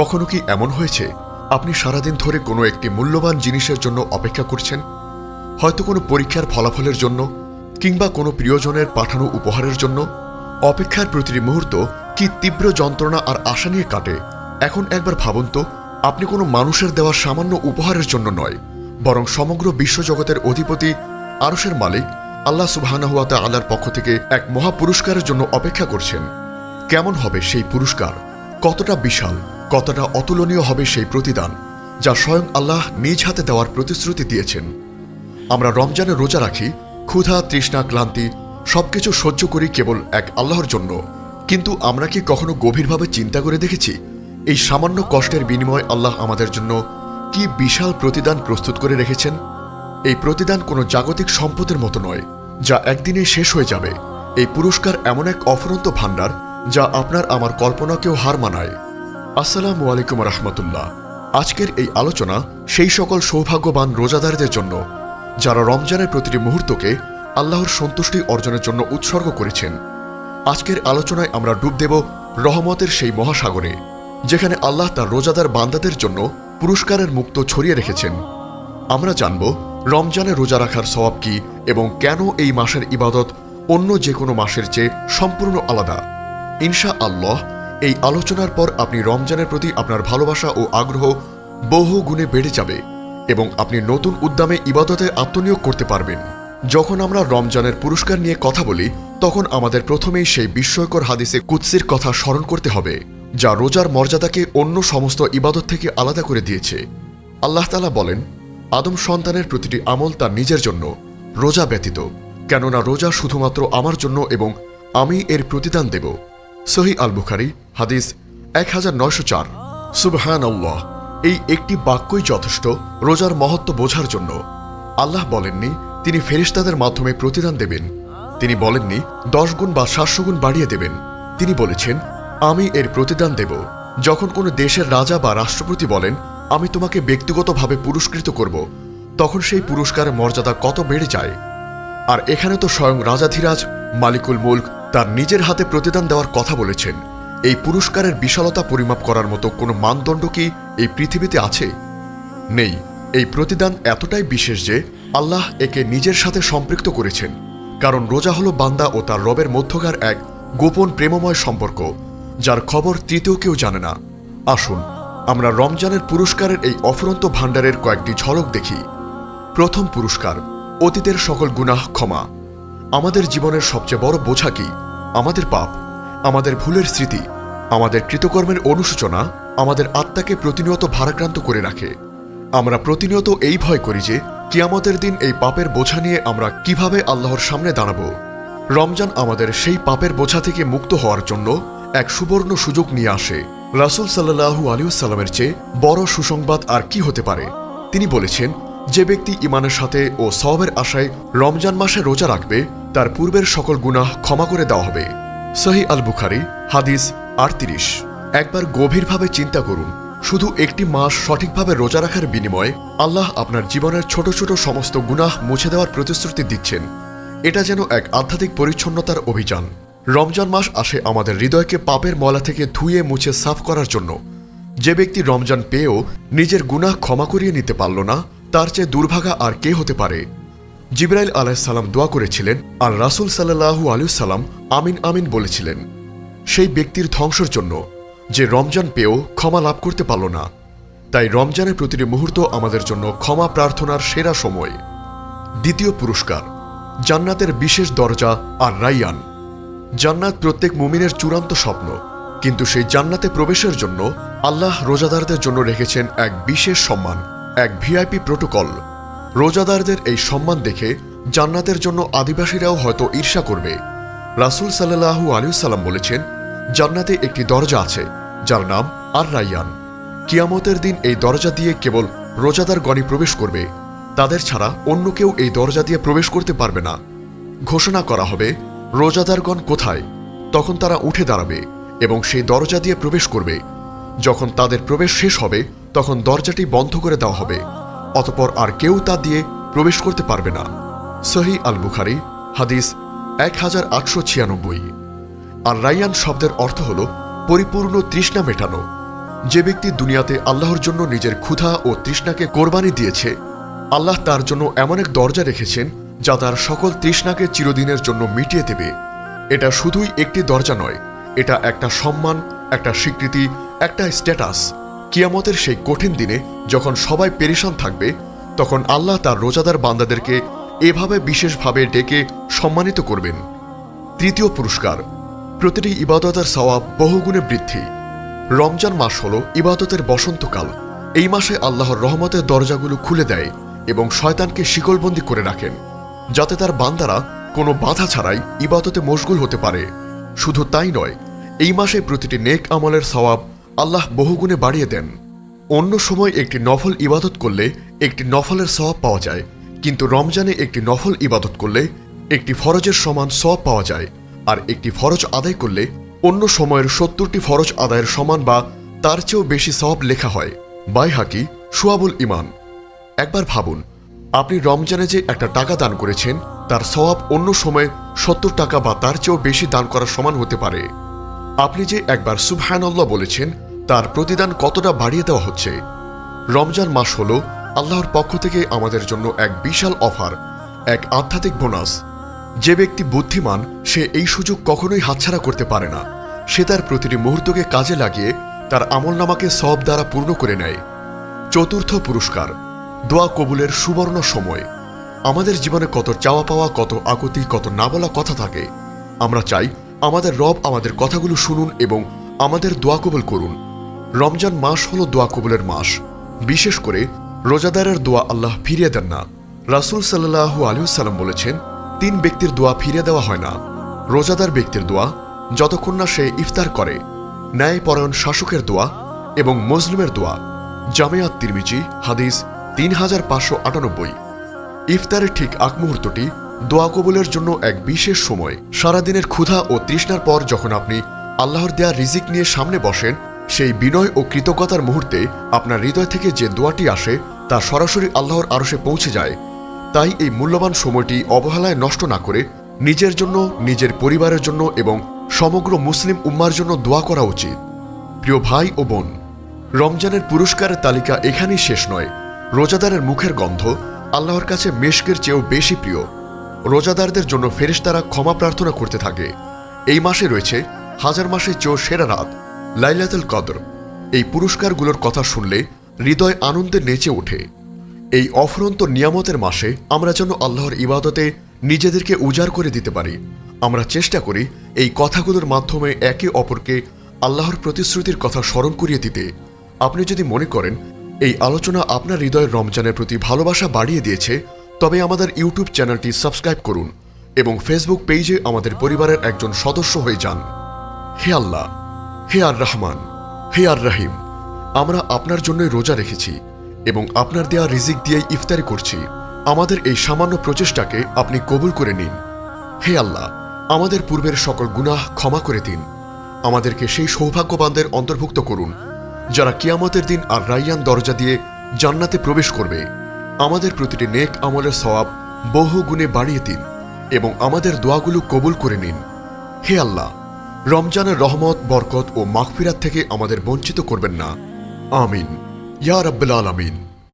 কখনো কি এমন হয়েছে? আপনি সারাদিন ধরে কোনো একটি মূল্যবান জিনিসের জন্য অপেক্ষা করছেন? হয়তো কোনো পরীক্ষার ফলাফলের জন্য, কিংবা কোনো প্রিয়জনের পাঠানো উপহারের জন্য? অপেক্ষার প্রতিটি মুহূর্ত কি তীব্র যন্ত্রণা আর আশা নিয়ে কাটে? এখন একবার ভাবুন তো, আপনি কোনো মানুষের দেওয়া সামান্য উপহারের জন্য নয়, বরং সমগ্র বিশ্বজগতের অধিপতি আরসের মালিক, আল্লাহ সুবাহানাহুয়াতা আল্লাহর পক্ষ থেকে এক মহা পুরস্কারের জন্য অপেক্ষা করছেন। কেমন হবে সেই পুরস্কার? কতটা বিশাল? কতটা অতুলনীয় হবে সেই প্রতিদান, যা স্বয়ং আল্লাহ নিজ হাতে দেওয়ার প্রতিশ্রুতি দিয়েছেন। আমরা রমজানে রোজা রাখি, ক্ষুধা, তৃষ্ণা, ক্লান্তি, সবকিছু সহ্য করি কেবল এক আল্লাহর জন্য। কিন্তু আমরা কি কখনো গভীরভাবে চিন্তা করে দেখেছি, এই সামান্য কষ্টের বিনিময়ে আল্লাহ আমাদের জন্য কি বিশাল প্রতিদান প্রস্তুত করে রেখেছেন? এই প্রতিদান কোনো জাগতিক সম্পদের মতো নয়, যা একদিনে শেষ হয়ে যাবে। এই পুরস্কার এমন এক অফুরন্ত ভাণ্ডার, যা আপনার আমার কল্পনাকেও হার মানায়। আসসালামু আলাইকুম রহমতুল্লাহ। আজকের এই আলোচনা সেই সকল সৌভাগ্যবান রোজাদারদের জন্য, যারা রমজানের প্রতিটি মুহূর্তকে আল্লাহর সন্তুষ্টি অর্জনের জন্য উৎসর্গ করেছেন। আজকের আলোচনায় আমরা ডুব দেব রহমতের সেই মহাসাগরে, যেখানে আল্লাহ তার রোজাদার বান্দাদের জন্য পুরস্কারের মুক্ত ছড়িয়ে রেখেছেন। আমরা জানব রমজানে রোজা রাখার স্বভাব কি এবং কেন এই মাসের ইবাদত অন্য যে কোনো মাসের চেয়ে সম্পূর্ণ আলাদা। ইনশা আল্লাহ এই আলোচনার পর আপনি রমজানের প্রতি আপনার ভালোবাসা ও আগ্রহ বহু গুণে বেড়ে যাবে এবং আপনি নতুন উদ্যমে ইবাদতে আত্মনিয়োগ করতে পারবেন। যখন আমরা রমজানের পুরস্কার নিয়ে কথা বলি, তখন আমাদের প্রথমেই সেই বিস্ময়কর হাদিসে কুৎসির কথা স্মরণ করতে হবে, যা রোজার মর্যাদাকে অন্য সমস্ত ইবাদত থেকে আলাদা করে দিয়েছে। আল্লাহ তালা বলেন, আদম সন্তানের প্রতিটি আমল তার নিজের জন্য, রোজা ব্যতীত। কেননা রোজা শুধুমাত্র আমার জন্য এবং আমি এর প্রতিদান দেব। সহি আল বুখারি হাদিস এক হাজার নয়শো চার। সুবহান এই একটি বাক্যই যথেষ্ট রোজার মহত্ব বোঝার জন্য। আল্লাহ বলেননি, তিনি ফেরিস্তাদের মাধ্যমে প্রতিদান দেবেন। তিনি বলেননি দশ গুণ বা সাতশো গুণ বাড়িয়ে দেবেন। তিনি বলেছেন, আমি এর প্রতিদান দেব। যখন কোনো দেশের রাজা বা রাষ্ট্রপতি বলেন, আমি তোমাকে ব্যক্তিগতভাবে পুরস্কৃত করব, তখন সেই পুরস্কারের মর্যাদা কত বেড়ে যায়? আর এখানে তো স্বয়ং রাজাধিরাজ, মালিকুল মুল্ক তার নিজের হাতে প্রতিদান দেওয়ার কথা বলেছেন। এই পুরস্কারের বিশালতা পরিমাপ করার মতো কোনো মানদণ্ড কি এই পৃথিবীতে আছে? নেই। এই প্রতিদান এতটাই বিশেষ যে আল্লাহ একে নিজের সাথে সম্পৃক্ত করেছেন। কারণ রোজা হলো বান্দা ও তার রবের মধ্যকার এক গোপন প্রেমময় সম্পর্ক, যার খবর তৃতীয় কেউ জানে না। আসুন, আমরা রমজানের পুরস্কারের এই অফুরন্ত ভাণ্ডারের কয়েকটি ঝলক দেখি। প্রথম পুরস্কার, অতীতের সকল গুনাহ ক্ষমা। আমাদের জীবনের সবচেয়ে বড় বোঝা কি? আমাদের পাপ, আমাদের ভুলের স্মৃতি, আমাদের কৃতকর্মের অনুশোচনা আমাদের আত্মাকে প্রতিনিয়ত ভারাক্রান্ত করে রাখে। আমরা প্রতিনিয়ত এই ভয় করি যে কিয়ামতের দিন এই পাপের বোঝা নিয়ে আমরা কীভাবে আল্লাহর সামনে দাঁড়াবো। রমজান আমাদের সেই পাপের বোঝা থেকে মুক্ত হওয়ার জন্য এক সুবর্ণ সুযোগ নিয়ে আসে। রাসুল সাল্লাহু আলিউসাল্লামের চেয়ে বড় সুসংবাদ আর কি হতে পারে? তিনি বলেছেন, যে ব্যক্তি ইমানের সাথে ও সবের আশায় রমজান মাসে রোজা রাখবে তার পূর্বের সকল গুনাহ ক্ষমা করে দেওয়া হবে। সহি আল বুখারি হাদিস আটত্রিশ। একবার গভীরভাবে চিন্তা করুন, শুধু একটি মাস সঠিকভাবে রোজা রাখার বিনিময়ে আল্লাহ আপনার জীবনের ছোট ছোট সমস্ত গুনাহ মুছে দেওয়ার প্রতিশ্রুতি দিচ্ছেন। এটা যেন এক আধ্যাত্মিক পরিচ্ছন্নতার অভিযান। রমজান মাস আসে আমাদের হৃদয়কে পাপের ময়লা থেকে ধুয়ে মুছে সাফ করার জন্য। যে ব্যক্তি রমজান পেয়েও নিজের গুনাহ ক্ষমা করিয়ে নিতে পারল না, তার চেয়ে দুর্ভাগা আর কে হতে পারে? জিব্রাইল আলাইসাল্লাম দোয়া করেছিলেন আর রাসুল সাল্লাহু আলুসাল্লাম আমিন আমিন বলেছিলেন, সেই ব্যক্তির ধ্বংসর জন্য যে রমজান পেয়েও ক্ষমা লাভ করতে পারল না। তাই রমজানের প্রতিটি মুহূর্ত আমাদের জন্য ক্ষমা প্রার্থনার সেরা সময়। দ্বিতীয় পুরস্কার, জান্নাতের বিশেষ দরজা আর রাইয়ান। জান্নাত প্রত্যেক মুমিনের চূড়ান্ত স্বপ্ন, কিন্তু সেই জান্নাতে প্রবেশের জন্য আল্লাহ রোজাদারদের জন্য রেখেছেন এক বিশেষ সম্মান, এক ভিআইপি প্রোটোকল। রোজাদারদের এই সম্মান দেখে জান্নাতের জন্য আদিবাসীরাও হয়তো ঈর্ষা করবে। রাসুল সাল্লাহু আলিউসাল্লাম বলেছেন, জান্নাতে একটি দরজা আছে, যার নাম আর রাইয়ান কিয়ামতের দিন এই দরজা দিয়ে কেবল রোজাদার গণই প্রবেশ করবে। তাদের ছাড়া অন্য কেউ এই দরজা দিয়ে প্রবেশ করতে পারবে না। ঘোষণা করা হবে, রোজাদারগণ কোথায়? তখন তারা উঠে দাঁড়াবে এবং সেই দরজা দিয়ে প্রবেশ করবে। যখন তাদের প্রবেশ শেষ হবে, তখন দরজাটি বন্ধ করে দেওয়া হবে। অতপর আর কেউ তা দিয়ে প্রবেশ করতে পারবে না। সহি আল বুখারি হাদিস এক হাজার আটশো ছিয়ানব্বই। আর রাইয়ান শব্দের অর্থ হল পরিপূর্ণ তৃষ্ণা মেটানো। যে ব্যক্তি দুনিয়াতে আল্লাহর জন্য নিজের ক্ষুধা ও তৃষ্ণাকে কোরবানি দিয়েছে, আল্লাহ তার জন্য এমন এক দরজা রেখেছেন যা তার সকল তৃষ্ণাকে চিরদিনের জন্য মিটিয়ে দেবে। এটা শুধুই একটি দরজা নয়, এটা একটা সম্মান, একটা স্বীকৃতি, একটা স্ট্যাটাস। কিয়ামতের সেই কঠিন দিনে যখন সবাই পেরেশান থাকবে, তখন আল্লাহ তার রোজাদার বান্দাদেরকে এভাবে বিশেষভাবে ডেকে সম্মানিত করবেন। তৃতীয় পুরস্কার, প্রতিটি ইবাদতের সওয়াব বহুগুণে বৃদ্ধি। রমজান মাস হল ইবাদতের বসন্তকাল। এই মাসে আল্লাহর রহমতের দরজাগুলো খুলে দেয় এবং শয়তানকে শিকলবন্দি করে রাখেন, যাতে তার বান্দারা কোনো বাধা ছাড়াই ইবাদতে মশগুল হতে পারে। শুধু তাই নয়, এই মাসে প্রতিটি নেক আমলের সওয়াব আল্লাহ বহুগুণে বাড়িয়ে দেন। অন্য সময় একটি নফল ইবাদত করলে একটি নফলের সওয়াব পাওয়া যায়, কিন্তু রমজানে একটি নফল ইবাদত করলে একটি ফরজের সমান সওয়াব পাওয়া যায়, আর একটি ফরজ আদায় করলে অন্য সময়ের সত্তরটি ফরজ আদায়ের সমান বা তার চেয়েও বেশি সওয়াব লেখা হয়। বাইহাকি, সুয়াবুল ইমান একবার ভাবুন, আপনি রমজানে যে একটা টাকা দান করেছেন, তার সওয়াব অন্য সময়ে সত্তর টাকা বা তার চেয়েও বেশি দান করার সমান হতে পারে। আপনি যে একবার সুবহানাল্লাহ বলেছেন তার প্রতিদান কতটা বাড়িয়ে দেওয়া হচ্ছে? রমজান মাস হল আল্লাহর পক্ষ থেকে আমাদের জন্য এক বিশাল অফার, এক আধ্যাত্মিক বোনাস। যে ব্যক্তি বুদ্ধিমান, সে এই সুযোগ কখনোই হাতছাড়া করতে পারে না। সে তার প্রতিটি মুহূর্তকে কাজে লাগিয়ে তার আমলনামাকে সব দ্বারা পূর্ণ করে নেয়। চতুর্থ পুরস্কার, দোয়া কবুলের সুবর্ণ সময়। আমাদের জীবনে কত চাওয়া পাওয়া, কত আকুতি, কত না বলা কথা থাকে। আমরা চাই আমাদের রব আমাদের কথাগুলো শুনুন এবং আমাদের দোয়া কবুল করুন। রমজান মাস হলো দোয়া কবুলের মাস। বিশেষ করে রোজাদারের দোয়া আল্লাহ ফিরিয়ে দেন না। রাসুল সাল্লাহ আলহিসাল্লাম বলেছেন, তিন ব্যক্তির দোয়া ফিরিয়ে দেওয়া হয় না। রোজাদার ব্যক্তির দোয়া যতক্ষণ না সে ইফতার করে। ন্যায়পরায়ণ শাসকের দোয়া এবং মুসলিমের দোয়া। জামেয়াত তিরমিজি, হাদিস তিন হাজার পাঁচশো আটানব্বই। ইফতারের ঠিক আগ মুহূর্তটি দোয়া কবুলের জন্য এক বিশেষ সময়। সারাদিনের ক্ষুধা ও তৃষ্ণার পর যখন আপনি আল্লাহর দেয়া রিজিক নিয়ে সামনে বসেন সেই বিনয় ও কৃতজ্ঞতার মুহূর্তে আপনার হৃদয় থেকে যে দোয়াটি আসে তা সরাসরি আল্লাহর আরশে পৌঁছে যায়। তাই এই মূল্যবান সময়টি অবহেলায় নষ্ট না করে নিজের জন্য, নিজের পরিবারের জন্য এবং সমগ্র মুসলিম উম্মার জন্য দোয়া করা উচিত। প্রিয় ভাই ও বোন, রমজানের পুরস্কারের তালিকা এখানেই শেষ নয়। রোজাদারের মুখের গন্ধ আল্লাহর কাছে মেশকের চেয়েও বেশি প্রিয়। রোজাদারদের জন্য ফেরেশতারা ক্ষমা প্রার্থনা করতে থাকে। এই মাসে রয়েছে হাজার মাসের চেয়েও সেরা রাত। লাইলাতুল কদর, এই পুরস্কারগুলোর কথা শুনলে হৃদয় আনন্দে নেচে ওঠে। এই অফরন্ত নিয়ামতের মাসে আমরা যেন আল্লাহর ইবাদতে নিজেদেরকে উজাড় করে দিতে পারি। আমরা চেষ্টা করি এই কথাগুলোর মাধ্যমে একে অপরকে আল্লাহর প্রতিশ্রুতির কথা স্মরণ করিয়ে দিতে। আপনি যদি মনে করেন, এই আলোচনা আপনার হৃদয়ের রমজানের প্রতি ভালোবাসা বাড়িয়ে দিয়েছে, তবে আমাদের ইউটিউব চ্যানেলটি সাবস্ক্রাইব করুন এবং ফেসবুক পেজে আমাদের পরিবারের একজন সদস্য হয়ে যান। হে আল্লাহ! হে আর রহমান, হে আর রহিম, আমরা আপনার জন্যই রোজা রেখেছি এবং আপনার দেয়া রিজিক দিয়েই ইফতারি করছি। আমাদের এই সামান্য প্রচেষ্টাকে আপনি কবুল করে নিন। হে আল্লাহ, আমাদের পূর্বের সকল গুনাহ ক্ষমা করে দিন। আমাদেরকে সেই সৌভাগ্যবানদের অন্তর্ভুক্ত করুন, যারা কিয়ামতের দিন আর রাইয়ান দরজা দিয়ে জান্নাতে প্রবেশ করবে। আমাদের প্রতিটি নেক আমলের সওয়াব বহু গুণে বাড়িয়ে দিন এবং আমাদের দোয়াগুলো কবুল করে নিন। হে আল্লাহ রমজানের রহমত বরকত ও মাগফিরাত থেকে আমাদের বঞ্চিত করবেন না। আমিন। ইয়া রাব্বুল আলামিন।